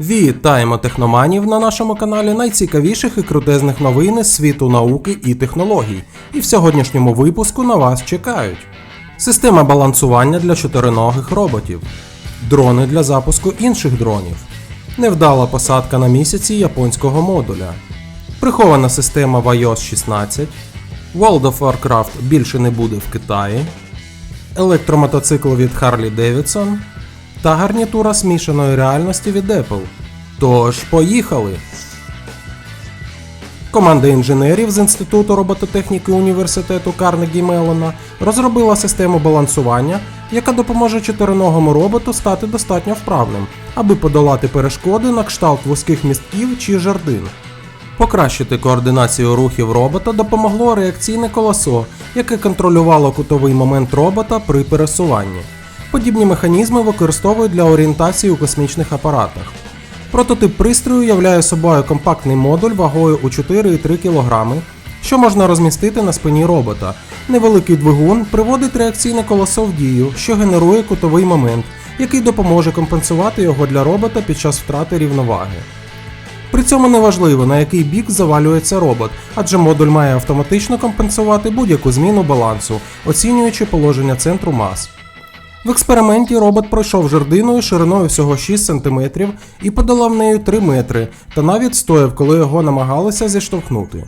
Вітаємо техноманів на нашому каналі найцікавіших і крутезних новин світу науки і технологій. І в сьогоднішньому випуску на вас чекають. Система балансування для чотириногих роботів, дрони для запуску інших дронів, невдала посадка на місяці японського модуля, прихована система в iOS 16, World of Warcraft більше не буде в Китаї, електромотоцикл від Harley Davidson та гарнітура смішаної реальності від Apple. Тож, поїхали! Команда інженерів з Інституту робототехніки університету Карнегі Мелона розробила систему балансування, яка допоможе чотириногому роботу стати достатньо вправним, аби подолати перешкоди на кшталт вузьких містків чи жердин. Покращити координацію рухів робота допомогло реакційне колесо, яке контролювало кутовий момент робота при пересуванні. Подібні механізми використовують для орієнтації у космічних апаратах. Прототип пристрою являє собою компактний модуль вагою у 4,3 кг, що можна розмістити на спині робота. Невеликий двигун приводить реакційне колесо в дію, що генерує кутовий момент, який допоможе компенсувати його для робота під час втрати рівноваги. При цьому неважливо, на який бік завалюється робот, адже модуль має автоматично компенсувати будь-яку зміну балансу, оцінюючи положення центру мас. В експерименті робот пройшов жердиною шириною всього 6 см і подолав нею 3 метри, та навіть стояв, коли його намагалися зіштовхнути.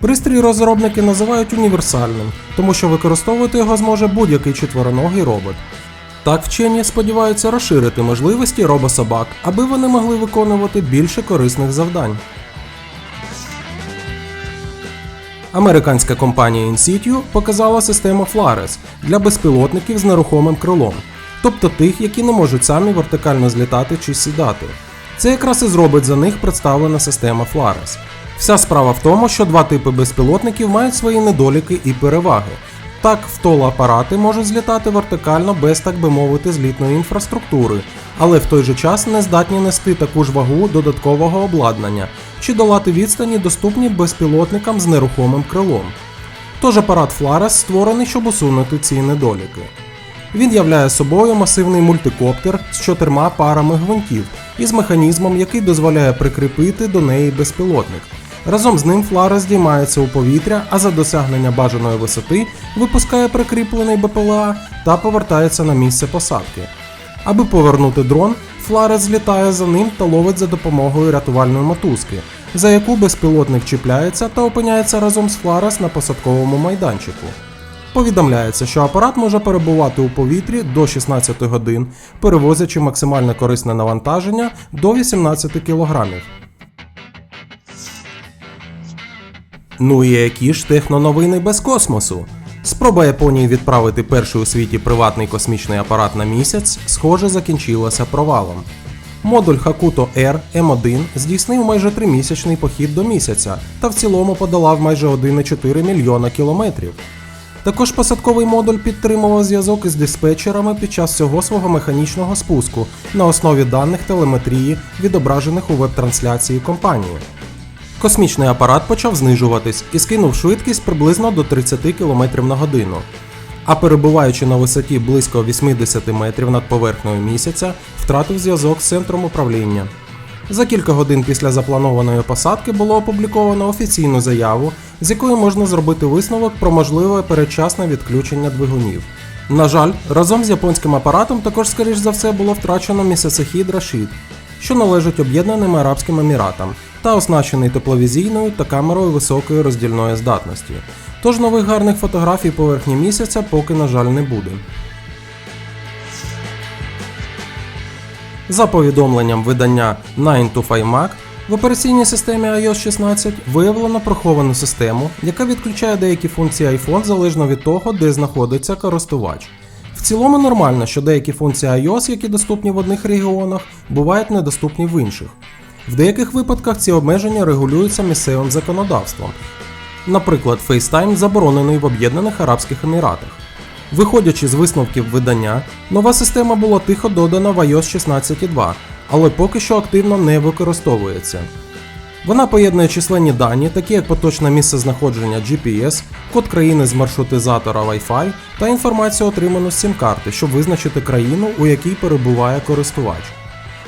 Пристрій розробники називають універсальним, тому що використовувати його зможе будь-який четвероногий робот. Так вчені сподіваються розширити можливості робособак, аби вони могли виконувати більше корисних завдань. Американська компанія InSitu показала систему Flares для безпілотників з нерухомим крилом, тобто тих, які не можуть самі вертикально злітати чи сідати. Це якраз і зробить за них представлена система Flares. Вся справа в тому, що два типи безпілотників мають свої недоліки і переваги. Так, втол-апарати можуть злітати вертикально без, так би мовити, злітної інфраструктури, але в той же час не здатні нести таку ж вагу додаткового обладнання чи долати відстані, доступні безпілотникам з нерухомим крилом. Тож апарат Flares створений, щоб усунути ці недоліки. Він являє собою масивний мультикоптер з чотирма парами гвинтів і з механізмом, який дозволяє прикріпити до неї безпілотник. Разом з ним Флара здіймається у повітря, а за досягнення бажаної висоти випускає прикріплений БПЛА та повертається на місце посадки. Аби повернути дрон, Фларес злітає за ним та ловить за допомогою рятувальної мотузки, за яку безпілотник чіпляється та опиняється разом з Фларес на посадковому майданчику. Повідомляється, що апарат може перебувати у повітрі до 16 годин, перевозячи максимальне корисне навантаження до 18 кг. Ну і які ж техноновини без космосу? Спроба Японії відправити перший у світі приватний космічний апарат на місяць, схоже, закінчилася провалом. Модуль Hakuto R M1 здійснив майже тримісячний похід до місяця та в цілому подолав майже 1,4 мільйона кілометрів. Також посадковий модуль підтримував зв'язок із диспетчерами під час всього свого механічного спуску на основі даних телеметрії, відображених у веб-трансляції компанії. Космічний апарат почав знижуватись і скинув швидкість приблизно до 30 км на годину. А перебуваючи на висоті близько 80 метрів над поверхнею місяця, втратив зв'язок з центром управління. За кілька годин після запланованої посадки було опубліковано офіційну заяву, з якої можна зробити висновок про можливе передчасне відключення двигунів. На жаль, разом з японським апаратом також, скоріш за все, було втрачено місяцехід Рашид, що належить Об'єднаним Арабським Еміратам та оснащений тепловізійною та камерою високої роздільної здатності. Тож нових гарних фотографій поверхні місяця поки, на жаль, не буде. За повідомленням видання 9 to 5 Mac, в операційній системі iOS 16 виявлено приховану систему, яка відключає деякі функції iPhone залежно від того, де знаходиться користувач. В цілому нормально, що деякі функції iOS, які доступні в одних регіонах, бувають недоступні в інших. В деяких випадках ці обмеження регулюються місцевим законодавством. Наприклад, FaceTime заборонений в Об'єднаних Арабських Еміратах. Виходячи з висновків видання, нова система була тихо додана в iOS 16.2, але поки що активно не використовується. Вона поєднує численні дані, такі як поточне місце знаходження GPS, код країни з маршрутизатора Wi-Fi та інформацію, отриману з сім-карти, щоб визначити країну, у якій перебуває користувач.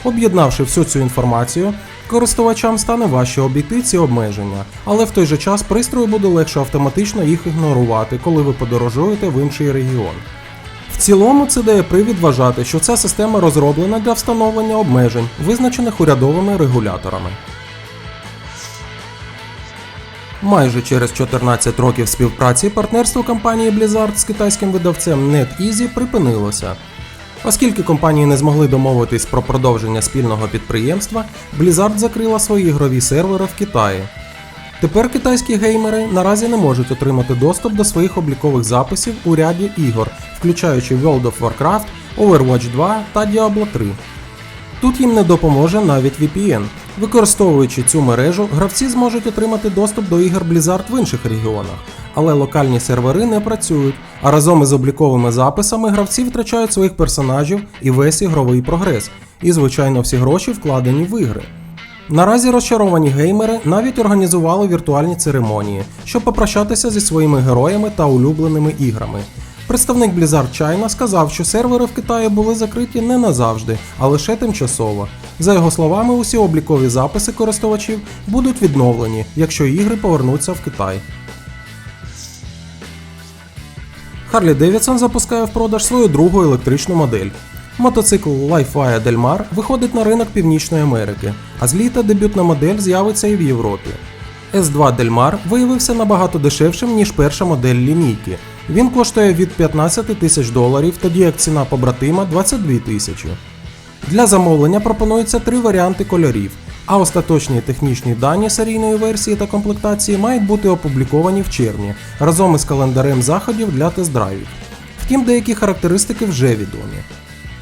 Об'єднавши всю цю інформацію, користувачам стане важче обійти ці обмеження, але в той же час пристрою буде легше автоматично їх ігнорувати, коли ви подорожуєте в інший регіон. В цілому це дає привід вважати, що ця система розроблена для встановлення обмежень, визначених урядовими регуляторами. Майже через 14 років співпраці партнерство компанії Blizzard з китайським видавцем NetEasy припинилося. Оскільки компанії не змогли домовитись про продовження спільного підприємства, Blizzard закрила свої ігрові сервери в Китаї. Тепер китайські геймери наразі не можуть отримати доступ до своїх облікових записів у ряді ігор, включаючи World of Warcraft, Overwatch 2 та Diablo 3. Тут їм не допоможе навіть VPN. Використовуючи цю мережу, гравці зможуть отримати доступ до ігор Blizzard в інших регіонах, але локальні сервери не працюють, а разом із обліковими записами гравці втрачають своїх персонажів і весь ігровий прогрес, і, звичайно, всі гроші вкладені в ігри. Наразі розчаровані геймери навіть організували віртуальні церемонії, щоб попрощатися зі своїми героями та улюбленими іграми. Представник Blizzard China сказав, що сервери в Китаї були закриті не назавжди, а лише тимчасово. За його словами, усі облікові записи користувачів будуть відновлені, якщо ігри повернуться в Китай. Harley Davidson запускає в продаж свою другу електричну модель. Мотоцикл Lifeire Del Mar виходить на ринок Північної Америки, а з літа дебютна модель з'явиться і в Європі. S2 Del Mar виявився набагато дешевшим, ніж перша модель лінійки. Він коштує від 15 тисяч доларів, тоді як ціна побратима 22 тисячі. Для замовлення пропонуються три варіанти кольорів, а остаточні технічні дані серійної версії та комплектації мають бути опубліковані в червні разом із календарем заходів для тест-драйвів. Втім, деякі характеристики вже відомі.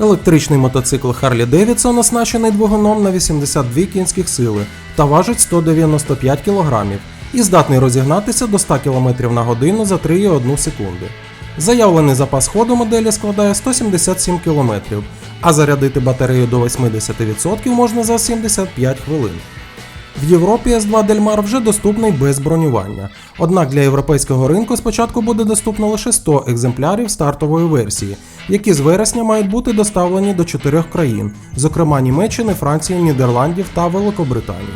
Електричний мотоцикл Harley Davidson оснащений двигуном на 82 кінських сили та важить 195 кг і здатний розігнатися до 100 км на годину за 3,1 секунди. Заявлений запас ходу моделі складає 177 км, а зарядити батарею до 80% можна за 75 хвилин. В Європі S2 Del Mar вже доступний без бронювання. Однак для європейського ринку спочатку буде доступно лише 100 екземплярів стартової версії, які з вересня мають бути доставлені до чотирьох країн, зокрема Німеччини, Франції, Нідерландів та Великобританії.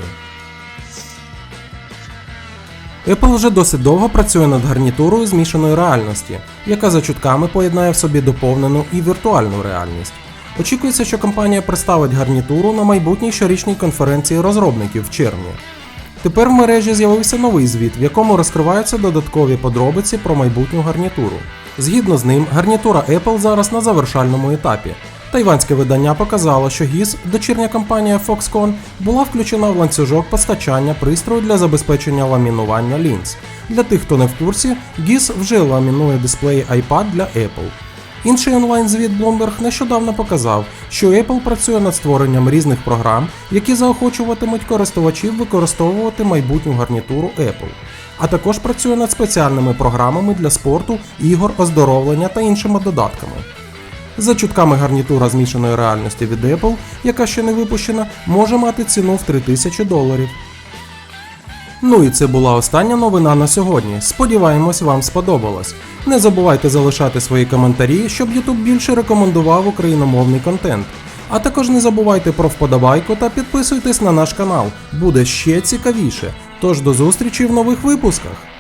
Apple вже досить довго працює над гарнітурою змішаної реальності, яка за чутками поєднає в собі доповнену і віртуальну реальність. Очікується, що компанія представить гарнітуру на майбутній щорічній конференції розробників в червні. Тепер в мережі з'явився новий звіт, в якому розкриваються додаткові подробиці про майбутню гарнітуру. Згідно з ним, гарнітура Apple зараз на завершальному етапі. Тайванське видання показало, що GIS, дочірня компанія Foxconn, була включена в ланцюжок постачання пристрою для забезпечення ламінування лінз. Для тих, хто не в курсі, GIS вже ламінує дисплеї iPad для Apple. Інший онлайн-звіт Bloomberg нещодавно показав, що Apple працює над створенням різних програм, які заохочуватимуть користувачів використовувати майбутню гарнітуру Apple, а також працює над спеціальними програмами для спорту, ігор, оздоровлення та іншими додатками. За чутками гарнітура змішаної реальності від Apple, яка ще не випущена, може мати ціну в 3000 доларів. Ну і це була остання новина на сьогодні. Сподіваємось, вам сподобалось. Не забувайте залишати свої коментарі, щоб YouTube більше рекомендував україномовний контент. А також не забувайте про вподобайку та підписуйтесь на наш канал, буде ще цікавіше. Тож до зустрічі в нових випусках!